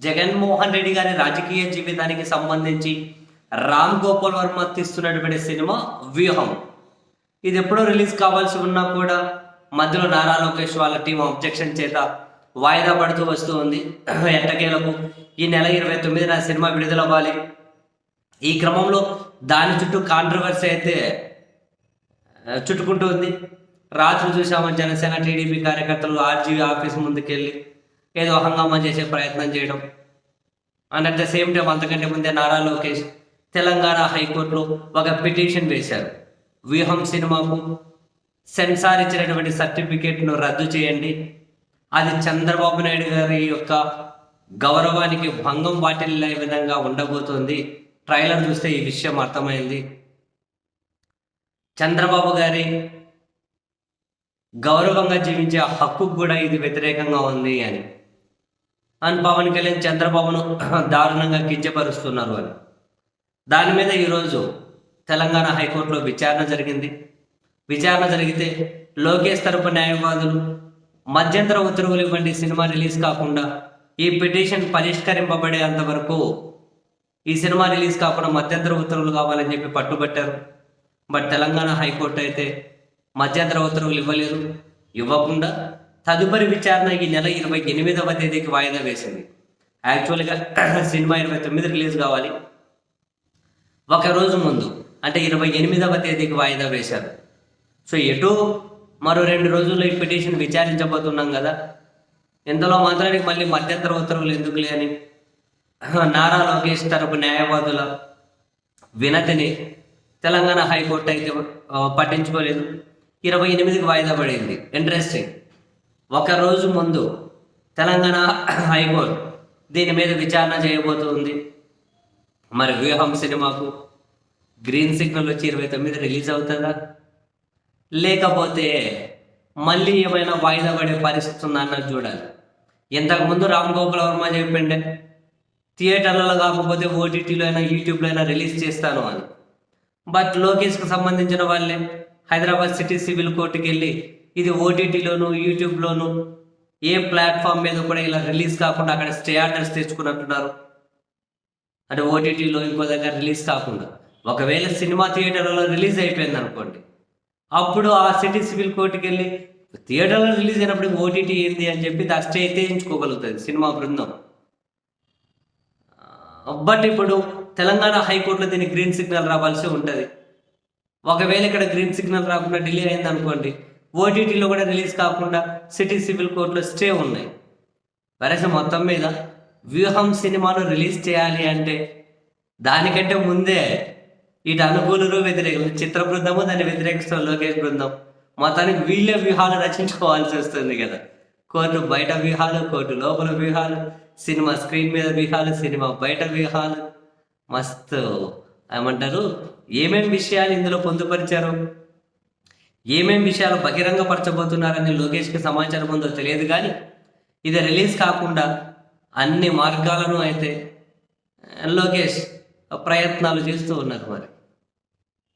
జగన్మోహన్ రెడ్డి గారి రాజకీయ జీవితానికి సంబంధించి రామ్ గోపాల్ వర్మ తీస్తున్నటువంటి సినిమా వ్యూహం. ఇది ఎప్పుడో రిలీజ్ కావాల్సి ఉన్నా కూడా మధ్యలో నారా లోకేష్ వాళ్ళ టీం అబ్జెక్షన్ చేత వాయిదా పడుతూ వస్తూ ఉంది. ఎట్టకేలకు ఈ నెల ఇరవై తొమ్మిదిన సినిమా విడుదలవ్వాలి. ఈ క్రమంలో దాని చుట్టూ కాంట్రవర్సీ అయితే చుట్టుకుంటూ ఉంది. రాత్రి చూసామని జనసేన టీడీపీ కార్యకర్తలు ఆర్జీవీ ఆఫీస్ ముందుకెళ్ళి ఏదో హంగామా చేసే ప్రయత్నం చేయడం. And at the same time అంతకంటే ముందే నారా లోకేష్ తెలంగాణ హైకోర్టులో ఒక పిటిషన్ వేశారు. వ్యూహం సినిమాకు సెన్సార్ ఇచ్చినటువంటి సర్టిఫికేట్ను రద్దు చేయండి. అది చంద్రబాబు నాయుడు గారి యొక్క గౌరవానికి భంగం వాటిల్లే విధంగా ఉండబోతోంది. ట్రైలర్ చూస్తే ఈ విషయం అర్థమైంది. చంద్రబాబు గారి గౌరవంగా జీవించే హక్కు కూడా ఇది వ్యతిరేకంగా ఉంది అని. అండ్ పవన్ కళ్యాణ్ చంద్రబాబును దారుణంగా కించపరుస్తున్నారు అని. దాని మీద ఈరోజు తెలంగాణ హైకోర్టులో విచారణ జరిగింది. విచారణ జరిగితే లోకేష్ తరపు న్యాయవాదులు మధ్యంతర ఉత్తర్వులు ఇవ్వండి సినిమా రిలీజ్ కాకుండా ఈ పిటిషన్ పరిష్కరింపబడేంత వరకు ఈ సినిమా రిలీజ్ కాకుండా మధ్యంతర ఉత్తర్వులు కావాలని చెప్పి పట్టుబట్టారు. బట్ తెలంగాణ హైకోర్టు అయితే మధ్యంతర ఉత్తర్వులు ఇవ్వలేదు. ఇవ్వకుండా తదుపరి విచారణ ఈ నెల ఇరవై ఎనిమిదవ తేదీకి వాయిదా వేసింది. యాక్చువల్గా సినిమా ఇరవై తొమ్మిది రిలీజ్ కావాలి. ఒక రోజు ముందు అంటే ఇరవై ఎనిమిదవ తేదీకి వాయిదా వేశారు. సో ఎటు మరో రెండు రోజుల్లో ఈ పిటిషన్ విచారించబోతున్నాం కదా. ఇంతలో మాత్రానికి మళ్ళీ మధ్యంతర ఉత్తర్వులు ఎందుకులే అని? నారా లోకేష్ తరపు న్యాయవాదుల వినతిని తెలంగాణ హైకోర్టు అయితే పట్టించుకోలేదు. ఇరవై ఎనిమిదికి వాయిదా పడింది. ఇంట్రెస్టింగ్ ఒక రోజు ముందు తెలంగాణ హైకోర్టు దీని మీద విచారణ చేయబోతుంది. మరి వ్యూహం సినిమాకు గ్రీన్ సిగ్నల్ వచ్చి ఇరవై తొమ్మిది రిలీజ్ అవుతుందా? లేకపోతే మళ్ళీ ఏమైనా వాయిదా పడే పరిస్థితి ఉందా అన్నది చూడాలి. ఇంతకు ముందు రామ్ గోపాల్ వర్మ చెప్పిండే థియేటర్లలో కాకపోతే ఓటీటీలో అయినా యూట్యూబ్లో అయినా రిలీజ్ చేస్తాను అని. బట్ లోకేష్కి సంబంధించిన వాళ్ళే హైదరాబాద్ సిటీ సివిల్ కోర్టుకి వెళ్ళి ఇది ఓటీటీలోను యూట్యూబ్లోను ఏ ప్లాట్ఫామ్ మీద కూడా ఇలా రిలీజ్ కాకుండా అక్కడ స్టే ఆర్డర్స్ తెచ్చుకున్నట్టున్నారు. అంటే ఓటీటీలో ఇంకో దగ్గర రిలీజ్ కాకుండా. ఒకవేళ సినిమా థియేటర్లో రిలీజ్ అయిపోయింది అనుకోండి. అప్పుడు ఆ సిటీ సివిల్ కోర్టుకి వెళ్ళి థియేటర్లో రిలీజ్ అయినప్పుడు ఓటీటీ ఏంది అని చెప్పి దాని స్టే ఎత్తేయించుకోగలుగుతుంది సినిమా బృందం. బట్ ఇప్పుడు తెలంగాణ హైకోర్టులో దీనికి గ్రీన్ సిగ్నల్ రావాల్సి ఉంటుంది. ఒకవేళ ఇక్కడ గ్రీన్ సిగ్నల్ రాకుండా డిలే అయింది అనుకోండి ఓటీటీలో కూడా రిలీజ్ కాకుండా సిటీ సివిల్ కోర్టులో స్టే ఉన్నాయి. వరస మొత్తం మీద వ్యూహం సినిమాను రిలీజ్ చేయాలి అంటే దానికంటే ముందే ఇటు అనుకూలులు వ్యతిరేకులు చిత్ర బృందము దాన్ని వ్యతిరేకిస్తున్న లోకేష్ బృందం. మొత్తానికి వీళ్ళే వ్యూహాలు రచించుకోవాల్సి వస్తుంది కదా. కోర్టు బయట వ్యూహాలు కోర్టు లోపల వ్యూహాలు సినిమా స్క్రీన్ మీద వ్యూహాలు సినిమా బయట వ్యూహాలు. మస్తు ఏమంటారు? ఏమేం విషయాలు ఇందులో పొందుపరిచారు? ఏమేం విషయాలు బహిరంగపరచబోతున్నారని లోకేష్కి సమాచారం ఉందో తెలియదు కానీ ఇది రిలీజ్ కాకుండా అన్ని మార్గాలను అయితే లోకేష్ ప్రయత్నాలు చేస్తూ ఉన్నారు మరి.